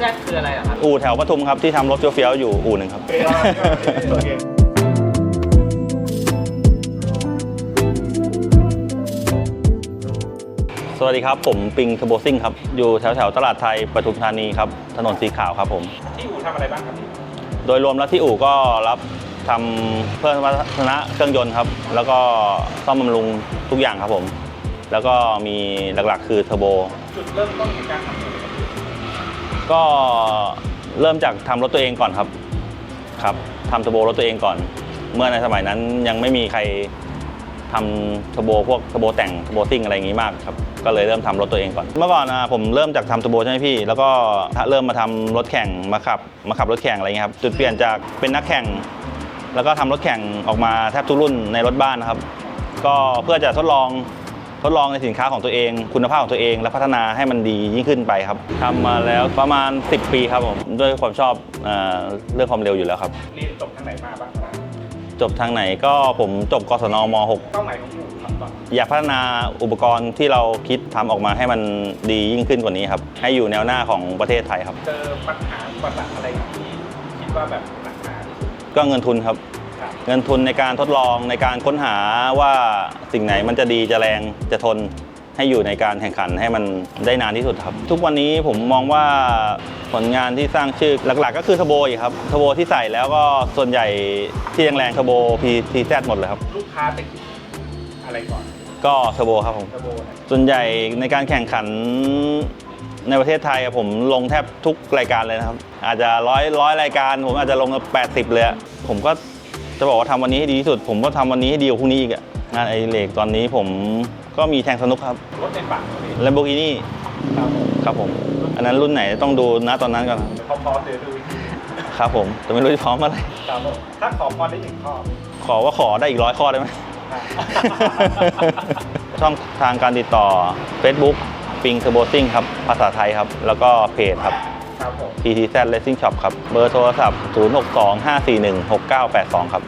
PTZ คืออะไรอะครับ อู่แถวปทุมครับที่ทำรถเฟี้ยวๆอยู่อู่หนึ่งครับโอเคสวัสดีครับ ผมปิงเทอร์โบซิ่งครับ อยู่แถวแถวๆตลาดไทยปทุมธานีครับ ถนนสีขาวครับผม ที่อู่ทำอะไรบ้างครับพี่โดยรวมแล้วที่อู่ก็รับทำเพื่อวัฒนะเครื่องยนต์ครับ แล้วก็ซ่อมบำรุงทุกอย่างครับผม แล้วก็มีหลักๆคือเทอร์โบ จุดเริ่มต้นของการทำอู่ครับพี่ ก็เริ่มจากทำรถตัวเองก่อนครับครับทำเทอร์โบรถตัวเองก่อน เมื่อในสมัยนั้นยังไม่มีใครทำเทอร์โบพวกเทอร์โบแต่งเทอร์โบซิ่งอะไรอย่างนี้มากครับก็เลยเริ่มทำรถตัวเองก่อน เมื่อก่อนนะผมเริ่มจากทำเทอร์โบใช่ไหมพี่ แล้วก็เริ่มมาทำรถแข่งมาขับมาขับรถแข่งอะไรเงี้ยครับจุดเปลี่ยนจากเป็นนักแข่ง แล้วก็ทำรถแข่งออกมาแทบทุกรุ่นในรถบ้านนะครับ ก็เพื่อจะทดลอง ทดลองในสินค้าของตัวเอง คุณภาพของตัวเอง และพัฒนาให้มันดียิ่งขึ้นไปครับทำมาแล้วประมาณ 10 ปีครับผมด้วยความชอบเออเรื่องความเร็วอยู่แล้วครับ เรียนจบทางไหนมาบ้างครับจบทางไหนก็ผมจบกศนม เป้าหมายของอู่ครับตอน .6 อยากพัฒนาอุปกรณ์ที่เราคิดทำออกมาให้มันดียิ่งขึ้นกว่านี้ครับให้อยู่แนวหน้าของประเทศไทยครับ เจอปัญหาอุปสรรคอะไรที่คิดว่าแบบหนักหนาที่สุดก็เงินทุนครับครับ เงินทุนในการทดลองในการค้นหาว่าสิ่งไหนมันจะดีจะแรงจะทนให้อยู่ในการแข่งขันให้มันได้นานที่สุดครับ ทุกวันนี้ผมมองว่าผลงานที่สร้างชื่อหลักๆ ก็คือเทอร์โบอีกครับเทอร์โบที่ใส่แล้วก็ส่วนใหญ่ที่แรงๆเทอร์โบ PTZ หมดเลยครับ ลูกค้าติดอะไรก่อน ก็เทอร์โบครับผมเทอร์โบนะส่วนใหญ่ในการแข่งขันในประเทศไทยอะผมลงแทบทุกรายการเลยนะครับ อาจจะร้อยร้อยรายการ ผมอาจจะลง80เลยอะผมก็ จะบอกว่าทำวันนี้ให้ดีที่สุด ผมก็ทำวันนี้ให้ดีกว่าพรุ่งนี้อีกอะงานไอดิเรกตอนนี้ผมก็มีแทงสนุกครับรถในฝันครับพี่ Lamborghini ครับผมครับผม อันนั้นรุ่นไหนต้องดูนะตอนนั้นก่อนครับพอพอเดี๋ยวดูอีกทีครับผมแต่ไม่รู้จะพร้อมเมื่อไหร่ครับผมถ้าขอพรได้หนึ่งข้อ ขอว่าขอได้อีกร้อยข้อได้ไหมอะช่องทางการติดต่อ Facebook ปิงเทอร์โบซิ่งครับ ภาษาไทยครับ แล้วก็เพจครับ ครับผม PTZ Racing Shop ครับ เบอร์โทรศัพท์ 0625416982 ครับ